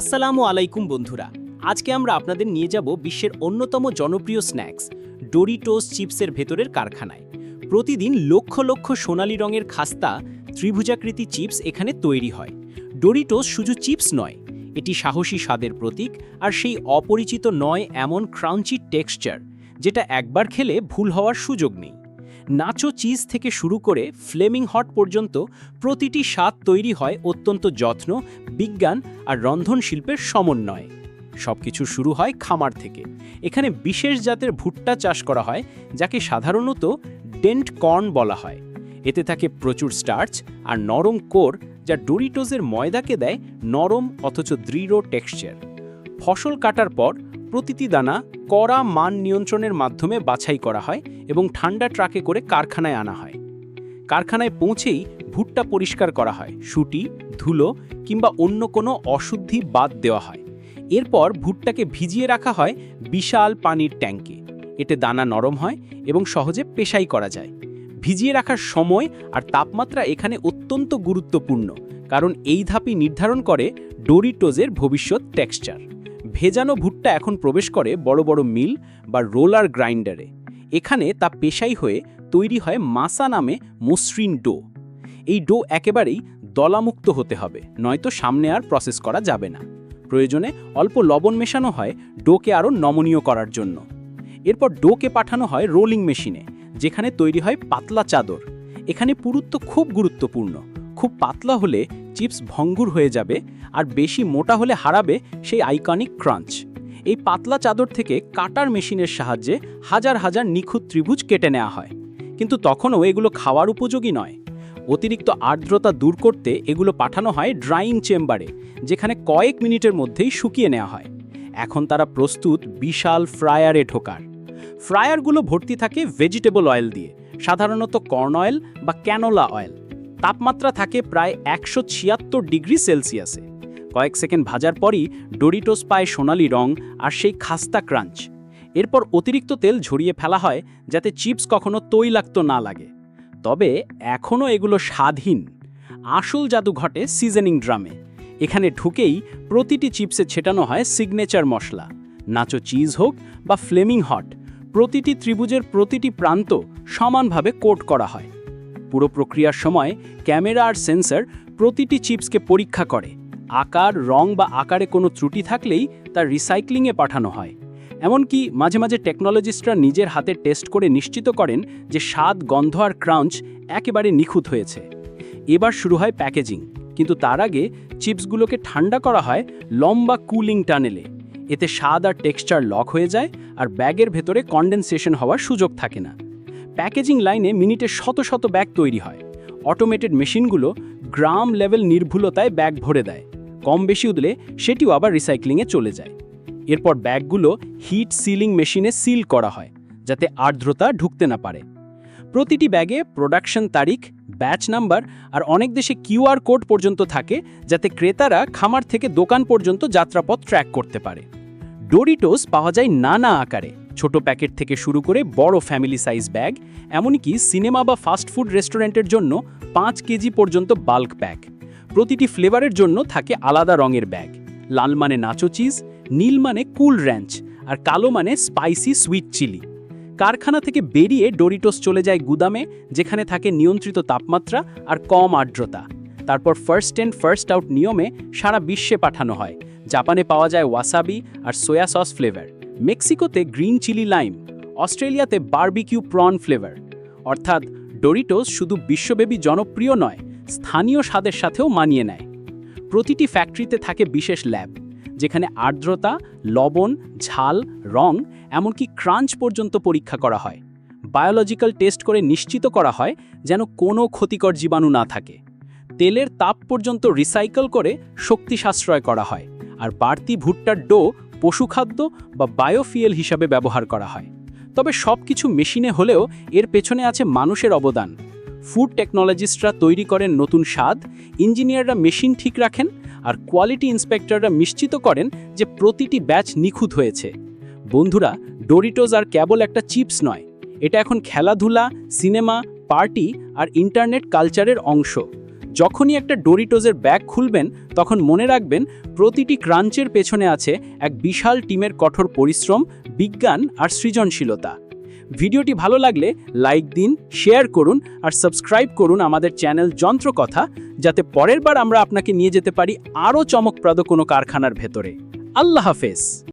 আসসালামু আলাইকুম বন্ধুরা। আজকে আমরা আপনাদের নিয়ে যাব বিশ্বের অন্যতম জনপ্রিয় স্ন্যাক্স ডোরিটোস চিপসের ভেতরের কারখানায়। প্রতিদিন লক্ষ লক্ষ সোনালী রঙের খাস্তা, ত্রিভুজাকৃতি চিপস এখানে তৈরি হয়। ডোরিটোস শুধু চিপস নয়, এটি সাহসী স্বাদের প্রতীক আর সেই অপরিচিত নয় এমন ক্রাঞ্চি টেক্সচার, যেটা একবার খেলে ভুল হওয়ার সুযোগ নেই। নাচো চিজ থেকে শুরু করে ফ্লেমিং হট পর্যন্ত প্রতিটি স্বাদ তৈরি হয় অত্যন্ত যত্ন, বিজ্ঞান আর রন্ধন শিল্পের সমন্বয়ে। সবকিছু শুরু হয় খামার থেকে। এখানে বিশেষ জাতের ভুট্টা চাষ করা হয়, যাকে সাধারণত ডেন্ট কর্ন বলা হয়। এতে থাকে প্রচুর স্টার্চ আর নরম কোর, যা ডোরিটোজের ময়দাকে দেয় নরম অথচ দৃঢ় টেক্সচার। ফসল কাটার পর প্রতিটি দানা কড়া মান নিয়ন্ত্রণের মাধ্যমে বাছাই করা হয় এবং ঠান্ডা ট্রাকে করে কারখানায় আনা হয়। কারখানায় পৌঁছেই ভুট্টা পরিষ্কার করা হয়, সুটি, ধুলো কিংবা অন্য কোনো অশুদ্ধি বাদ দেওয়া হয়। এরপর ভুট্টাকে ভিজিয়ে রাখা হয় বিশাল পানির ট্যাঙ্কে এতে দানা নরম হয় এবং সহজে পেশাই করা যায়। ভিজিয়ে রাখার সময় আর তাপমাত্রা এখানে অত্যন্ত গুরুত্বপূর্ণ, কারণ এই ধাপই নির্ধারণ করে ডোরিটোজের ভবিষ্যৎ টেক্সচার। ভেজানো ভুট্টা এখন প্রবেশ করে বড় বড় মিল বা রোলার গ্রাইন্ডারে। এখানে তা পেশাই হয়ে তৈরি হয় মাসা নামে মসৃণ ডো। এই ডো একেবারেই দলামুক্ত হতে হবে, নয়তো সামনে আর প্রসেস করা যাবে না। প্রয়োজনে অল্প লবণ মেশানো হয় ডোকে আরও নমনীয় করার জন্য। এরপর ডোকে পাঠানো হয় রোলিং মেশিনে, যেখানে তৈরি হয় পাতলা চাদর। এখানে পুরুত্ব খুব গুরুত্বপূর্ণ। খুব পাতলা হলে চিপস ভঙ্গুর হয়ে যাবে আর বেশি মোটা হলে হারাবে সেই আইকনিক ক্রাঞ্চ। এই পাতলা চাদর থেকে কাটার মেশিনের সাহায্যে হাজার হাজার নিখুঁত ত্রিভুজ কেটে নেওয়া হয়। কিন্তু তখনও এগুলো খাওয়ার উপযোগী নয়। অতিরিক্ত আর্দ্রতা দূর করতে এগুলো পাঠানো হয় ড্রাইং চেম্বারে, যেখানে কয়েক মিনিটের মধ্যেই শুকিয়ে নেওয়া হয়। এখন তারা প্রস্তুত বিশাল ফ্রায়ারে ঢোকার। ফ্রায়ারগুলো ভর্তি থাকে ভেজিটেবল অয়েল দিয়ে, সাধারণত কর্ন অয়েল বা ক্যানোলা অয়েল। তাপমাত্রা থাকে প্রায় একশো ছিয়াত্তর ডিগ্রি সেলসিয়াসে। কয়েক সেকেন্ড ভাজার পরই ডোরিটোস পায় সোনালি রং আর সেই খাস্তা ক্রাঞ্চ। এরপর অতিরিক্ত তেল ঝরিয়ে ফেলা হয় যাতে চিপস কখনো তৈলাক্ত না লাগে। তবে এখনও এগুলো স্বাদহীন আসল জাদু ঘটে সিজনিং ড্রামে। এখানে ঢুকেই প্রতিটি চিপসে ছেটানো হয় সিগনেচার মশলা। নাচো চিজ হোক বা ফ্লেমিং হট, প্রতিটি ত্রিভুজের প্রতিটি প্রান্ত সমানভাবে কোট করা হয়। পুরো প্রক্রিয়ার সময় ক্যামেরা আর সেন্সর প্রতিটি চিপসকে পরীক্ষা করে। আকার, রং বা আকারে কোনো ত্রুটি থাকলেই তার রিসাইক্লিংয়ে পাঠানো হয়। এমনকি মাঝে মাঝে টেকনোলজিস্টরা নিজের হাতে টেস্ট করে নিশ্চিত করেন যে স্বাদ, গন্ধ আর ক্রাঞ্চ একেবারে নিখুঁত হয়েছে। এবার শুরু হয় প্যাকেজিং, কিন্তু তার আগে চিপসগুলোকে ঠান্ডা করা হয় লম্বা কুলিং টানেলে। এতে স্বাদ আর টেক্সচার লক হয়ে যায় আর ব্যাগের ভেতরে কন্ডেনসেশন হওয়ার সুযোগ থাকে না। প্যাকেজিং লাইনে মিনিটে শত শত ব্যাগ তৈরি হয়। অটোমেটেড মেশিনগুলো গ্রাম লেভেল নির্ভুলতায় ব্যাগ ভরে দেয়। কম বেশি উদলে সেটিও আবার রিসাইক্লিংয়ে চলে যায়। এরপর ব্যাগগুলো হিট সিলিং মেশিনে সিল করা হয়, যাতে আর্দ্রতা ঢুকতে না পারে। প্রতিটি ব্যাগে প্রোডাকশন তারিখ, ব্যাচ নাম্বার আর অনেক দেশে কিউআর কোড পর্যন্ত থাকে, যাতে ক্রেতারা খামার থেকে দোকান পর্যন্ত যাত্রাপথ ট্র্যাক করতে পারে। ডোরিটোস পাওয়া যায় নানা আকারে। ছোট প্যাকেট থেকে শুরু করে বড় ফ্যামিলি সাইজ ব্যাগ এমনকি সিনেমা বা ফাস্টফুড রেস্টুরেন্টের জন্য পাঁচ কেজি পর্যন্ত বাল্ক প্যাক প্রতিটি ফ্লেভারের জন্য থাকে আলাদা রঙের ব্যাগ লাল মানে নাচো চিজ নীল মানে কুল র্যাঞ্চ আর কালো মানে স্পাইসি সুইট চিলি কারখানা থেকে বেরিয়ে ডোরিটোস চলে যায় গুদামে, যেখানে থাকে নিয়ন্ত্রিত তাপমাত্রা আর কম আর্দ্রতা। তারপর ফার্স্ট এন্ড ফার্স্ট আউট নিয়মে সারা বিশ্বে পাঠানো হয়। জাপানে পাওয়া যায় ওয়াসাবি আর সোয়া সস ফ্লেভার মেক্সিকোতে গ্রিন চিলি লাইম, অস্ট্রেলিয়াতে বার্বিকিউ প্রন ফ্লেভার। অর্থাৎ ডোরিটোস শুধু বিশ্বব্যাপী জনপ্রিয় নয়, স্থানীয় স্বাদের সাথেও মানিয়ে নেয়। প্রতিটি ফ্যাক্টরিতে থাকে বিশেষ ল্যাব, যেখানে আর্দ্রতা, লবণ, ঝাল, রং, এমনকি ক্রাঞ্চ পর্যন্ত পরীক্ষা করা হয়। বায়োলজিক্যাল টেস্ট করে নিশ্চিত করা হয় যেন কোনো ক্ষতিকর জীবাণু না থাকে। তেলের তাপ পর্যন্ত রিসাইকেল করে শক্তি সাশ্রয় করা হয়, আর বাড়তি ভুট্টার ডো পশুখাদ্য বা বায়োফিয়েল হিসাবে ব্যবহার করা হয়। তবে সব কিছু মেশিনে হলেও এর পেছনে আছে মানুষের অবদান। ফুড টেকনোলজিস্টরা তৈরি করেন নতুন স্বাদ, ইঞ্জিনিয়াররা মেশিন ঠিক রাখেন, আর কোয়ালিটি ইন্সপেক্টররা নিশ্চিত করেন যে প্রতিটি ব্যাচ নিখুঁত হয়েছে। বন্ধুরা ডোরিটোজ আর কেবল একটা চিপস নয়। এটা এখন খেলাধুলা, সিনেমা, পার্টি আর ইন্টারনেট কালচারের অংশ। যখনই একটা ডোরিটোজের ব্যাগ খুলবেন, তখন মনে রাখবেন প্রতিটি ক্রাঞ্চের পেছনে আছে এক বিশাল টিমের কঠোর পরিশ্রম, বিজ্ঞান আর সৃজনশীলতা। ভিডিওটি ভালো লাগলে লাইক দিন, শেয়ার করুন আর সাবস্ক্রাইব করুন আমাদের চ্যানেল যন্ত্রকথা, যাতে পরের বার আমরা আপনাকে নিয়ে যেতে পারি আরও চমকপ্রদ কোনো কারখানার ভেতরে। আল্লাহ হাফেজ।